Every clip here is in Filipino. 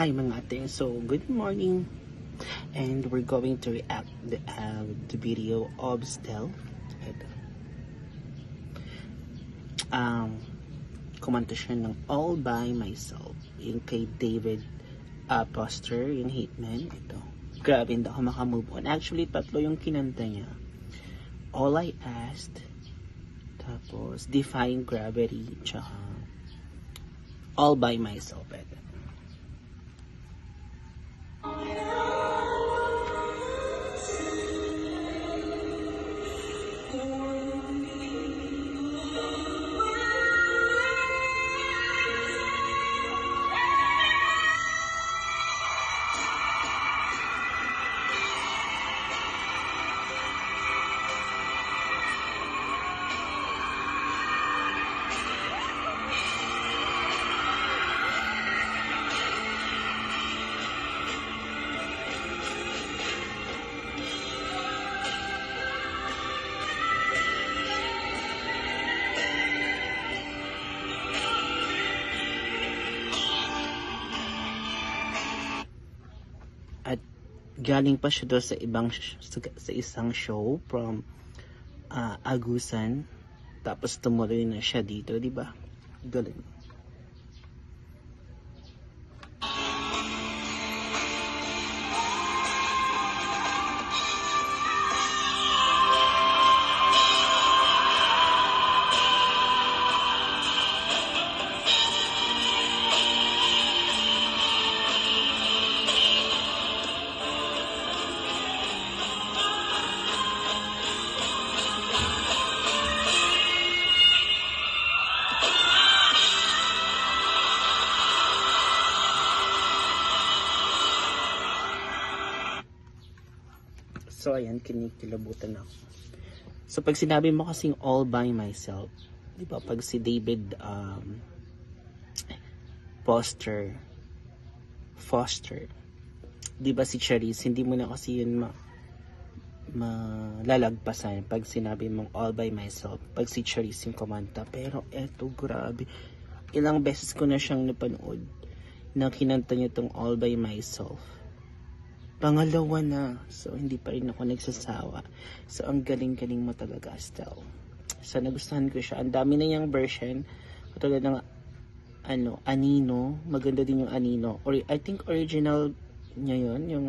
Hi mga ate, so good morning and we're going to react the, uh, the video of. Ito. Um, kumanta siya ng All By Myself yung kay David uh, Foster, yung Hitman. Ito. Grabe, hindi ako makamove on. Actually, tatlo yung kinanta niya. All I Asked, tapos Defying Gravity, tsaka All By Myself. Ito. Música at galing pa siya doon sa ibang sa, sa isang show from ah, Agusan. Tapos tumuloy na siya dito di ba? Galing so ayan kinikilabutan ako. So pag sinabi mo kasing all by myself di ba pag si David um, Foster Foster di ba si Charisse hindi mo na kasi yun ma malalagpasan pag sinabi mong all by myself pag si Charisse yung kumanta. Pero eto grabe. Ilang beses ko na siyang napanood na kinanta niya tong all by myself pangalawa na so hindi pa rin ako nagsasawa. So ang galing-galing mo talaga Estelle. So nagustuhan ko siya. Ang dami na niyang version. Katulad ng ano Anino. Maganda din yung Anino. Or I think original niya yun yung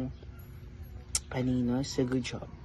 Anino. So good job